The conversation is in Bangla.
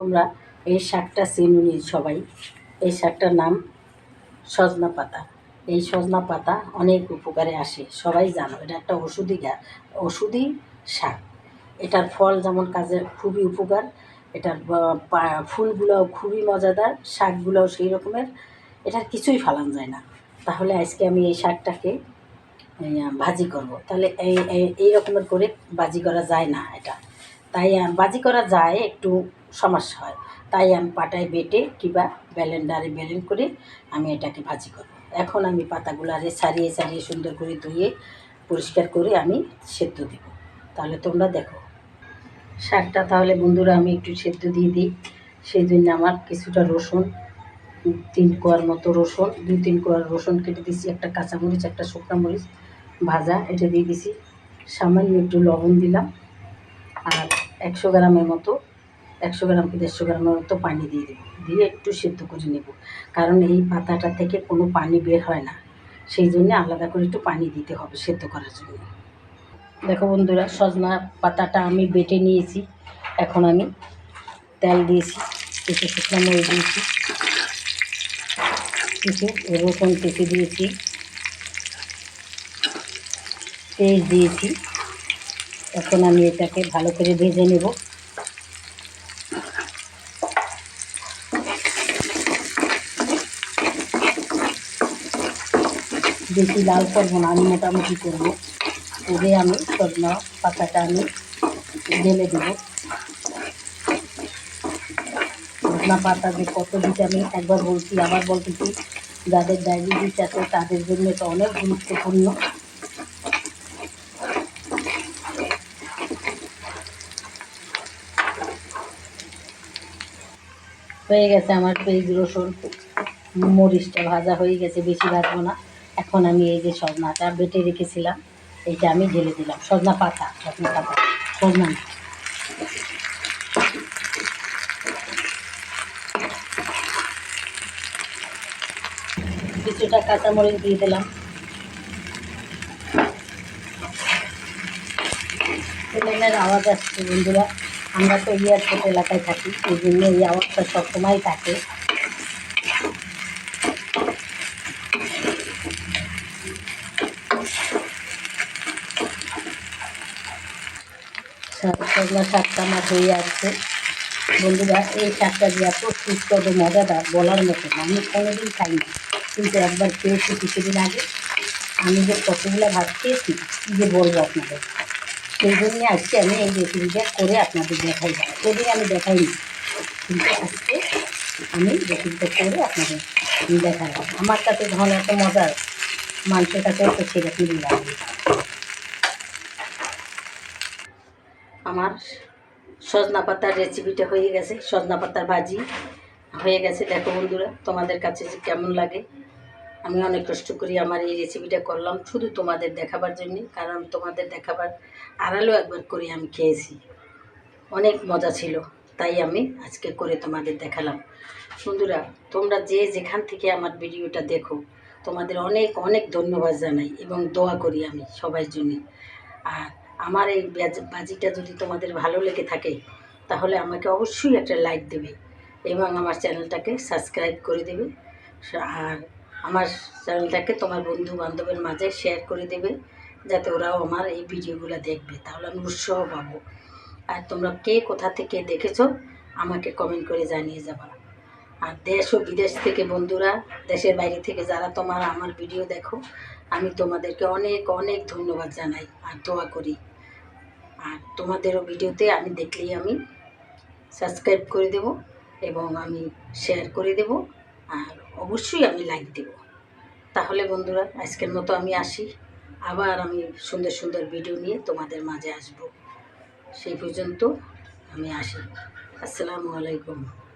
তোমরা এই শাকটা চিনুনি সবাই। এই শাকটার নাম সজনা পাতা। এই সজনা পাতা অনেক উপকারে আসে, সবাই জানো। এটা একটা ওষুধি ওষুধি শাক। এটার ফল যেমন কাজে খুবই উপকার, এটার ফুলগুলোও খুবই মজাদার, শাকগুলোও সেই রকমের। এটার কিছুই ফালান যায় না। তাহলে আজকে আমি এই শাকটাকে ভাজি করব। তাহলে এই, এই- রকমের করে ভাজি করা যায় না এটা। তাই ভাজি করা যায় একটু সমস্যা হয়। তাই আমি পাটায় বেটে কিংবা ব্যালেন্ডারে ব্যালেন্ড করে আমি এটাকে ভাজি করব। এখন আমি পাতাগুলারে ছাড়িয়ে ছাড়িয়ে সুন্দর করে ধুয়ে, পরিষ্কার করে আমি সেদ্ধ দেব। তাহলে তোমরা দেখো, শাকটা তাহলে বন্ধুরা আমি একটু সেদ্ধ দিয়ে দিই। সেই জন্য আমার কিছুটা রসুন, তিন কোয়ার মতো রসুন দুই তিন কোয়ার রসুন কেটে দিয়েছি, একটা কাঁচামরিচ, একটা শুকনো মরিচ ভাজা, এটা দিয়ে দিছি। সামান্য একটু লবণ দিলাম। আর একশো গ্রামের মতো একশো গ্রাম কি দেড়শো গ্রামের মতো পানি দিয়ে দেবো। দিয়ে একটু সেদ্ধ করে নেব। কারণ এই পাতাটা থেকে কোনো পানি বের হয় না। সেই জন্য আলাদা করে একটু পানি দিতে হবে সেদ্ধ করার জন্য। দেখো বন্ধুরা, সজনা পাতাটা আমি বেটে নিয়েছি। এখন আমি তেল দিয়েছি, কিছু শুকনো মরিচ দিয়েছি, কিছু রসুন কেটে দিয়েছি তেল দিয়েছি। এখন আমি এটাকে ভালো করে ভেজে নেব। বেশি লাল করব না, আমি মোটামুটি করব। করে আমি সজনা পাতাটা আমি ঢেলে দেবো। সজনা পাতা যে কত ভিটামিন, একবার বলছি, আবার বলতেছি, যাদের ডায়াবেটিস আছে তাদের জন্য এটা অনেক গুরুত্বপূর্ণ। হয়ে গেছে আমার পেঁয়াজ রসুন, মরিচটা ভাজা হয়ে গেছে, বেশি ভাজবো না। এখন আমি এই যে সজনাটা বেটে রেখেছিলাম, এইটা আমি ঢেলে দিলাম। সজনা পাতা সজনা পাতা, সজনা। কিছুটা কাঁচামরিচ দিয়ে দিলাম। প্লেনের আওয়াজ আসছে বন্ধুরা। আমরা তো এয়ারপোর্ট এলাকায় থাকি, এই জন্য এই আওয়াজটা সবসময় থাকে। শাক সজনা শাকটা আমার হয়ে আসছে। বন্ধুরা, এই শাকটা যে এত সুস্বাদু মজাদার বলার মতো না। আমি কোনোদিন খাইনি। কিন্তু একবার খেয়েছি কিছুদিন আগে। আমি যে কতগুলো ভাত খেয়েছি, কী যে বলব আপনাদের। সেই জন্যে আজকে আমি এই রেসিপিটা করে আপনাদের দেখাই। কোনোদিন আমি দেখাইনি। কিন্তু আজকে আমি রেসিপিটা করে আপনাদের দেখালাম। আমার কাছে যখন এত মজার মানুষের তো সেরকমই লাগে। আমার সজনা পাতার রেসিপিটা হয়ে গেছে, সজনা পাতার ভাজি হয়ে গেছে। দেখো বন্ধুরা, তোমাদের কাছে যে কেমন লাগে, আমি অনেক কষ্ট করি আমার এই রেসিপিটা করলাম, শুধু তোমাদের দেখাবার জন্যে, কারণ তোমাদের দেখাবার আড়ালেও একবার করে আমি খেয়েছি। অনেক মজা ছিল, তাই আমি আজকে করে তোমাদের দেখালাম। বন্ধুরা, তোমরা যে যেখান থেকে আমার ভিডিওটা দেখো, তোমাদের অনেক অনেক ধন্যবাদ জানাই এবং দোয়া করি আমি সবার জন্য। আর আমার এই বাজিটা যদি তোমাদের ভালো লেগে থাকে, তাহলে আমাকে অবশ্যই একটা লাইক দেবে এবং আমার চ্যানেলটাকে সাবস্ক্রাইব করে দেবে। আর আমার চ্যানেলটাকে তোমার বন্ধু বান্ধবের মাঝে শেয়ার করে দেবে, যাতে ওরাও আমার এই ভিডিওগুলো দেখবে। তাহলে আমি উৎসাহ পাবো। আর তোমরা কে কোথা থেকে দেখেছ, আমাকে কমেন্ট করে জানিয়ে যাবা। আর দেশ ও বিদেশ থেকে বন্ধুরা, দেশের বাইরে থেকে যারা তোমার আমার ভিডিও দেখো, আমি তোমাদেরকে অনেক অনেক ধন্যবাদ জানাই আর দোয়া করি। আর তোমাদেরও ভিডিওতে আমি দেখলেই আমি সাবস্ক্রাইব করে দেব এবং আমি শেয়ার করে দেব আর অবশ্যই আমি লাইক দেব। তাহলে বন্ধুরা, আজকের মতো আমি আসি। আবার আমি সুন্দর সুন্দর ভিডিও নিয়ে তোমাদের মাঝে আসব। সেই পর্যন্ত আমি আসি। আসসালামু আলাইকুম।